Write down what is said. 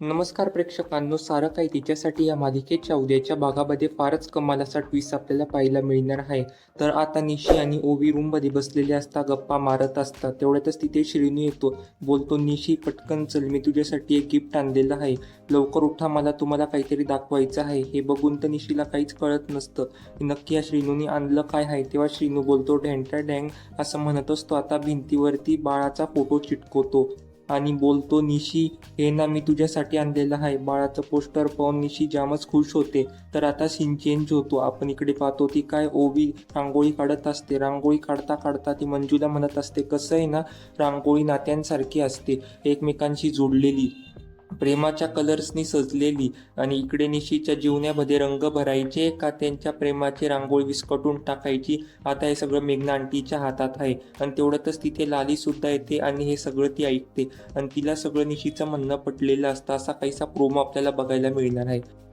नमस्कार प्रेक्षकांनो सारं काही तिच्यासाठी या मालिकेच्या उद्याच्या भागामध्ये फारच कमाल असा ट्विस्ट आपल्याला पाहायला मिळणार आहे. तर आता निशी आणि ओवी रूममध्ये बसलेले असता गप्पा मारत असतात. तेवढ्यातच तिथे श्रीनू येतो. बोलतो निशी पटकन चल मी तुझ्यासाठी एक गिफ्ट आणलेलं आहे. लवकर उठा मला तुम्हाला काहीतरी दाखवायचं आहे. हे बघून तर निशीला काहीच कळत नसतं. नक्की या श्रीनूने आणलं काय आहे? तेव्हा श्रीनू बोलतो ढँटा डँग असं म्हणत असतो. आता भिंतीवरती बाळाचा फोटो चिटकवतो. आणि बोलतो निशी हे ना मी तुझ्यासाठी आणलेलं आहे. बाळाचं पोस्टर पाहून निशी जामच खुश होते. तर आता सीन चेंज होतो. आपण इकडे पाहतो ती काय ओवी रांगोळी काढत असते. रांगोळी काढता काढता ती मंजूला म्हणत असते कसं आहे ना रांगोळी नात्यांसारखी असते. एकमेकांशी जोडलेली. प्रेमाच्या कलर्सनी सजलेली आणि इकडे निशीच्या जीवनामध्ये रंग भरायचे का त्यांच्या प्रेमाची रांगोळी विस्कटून टाकायची? आता हे सगळं मेघना आंटीच्या हातात आहे. आणि तेवढ्यातच तिथे लाली सुद्धा येते आणि हे सगळं ती ऐकते. आणि तिला सगळं निशीचं म्हणणं पटलेलं असतं. असा काहीसा प्रोमो आपल्याला बघायला मिळणार आहे.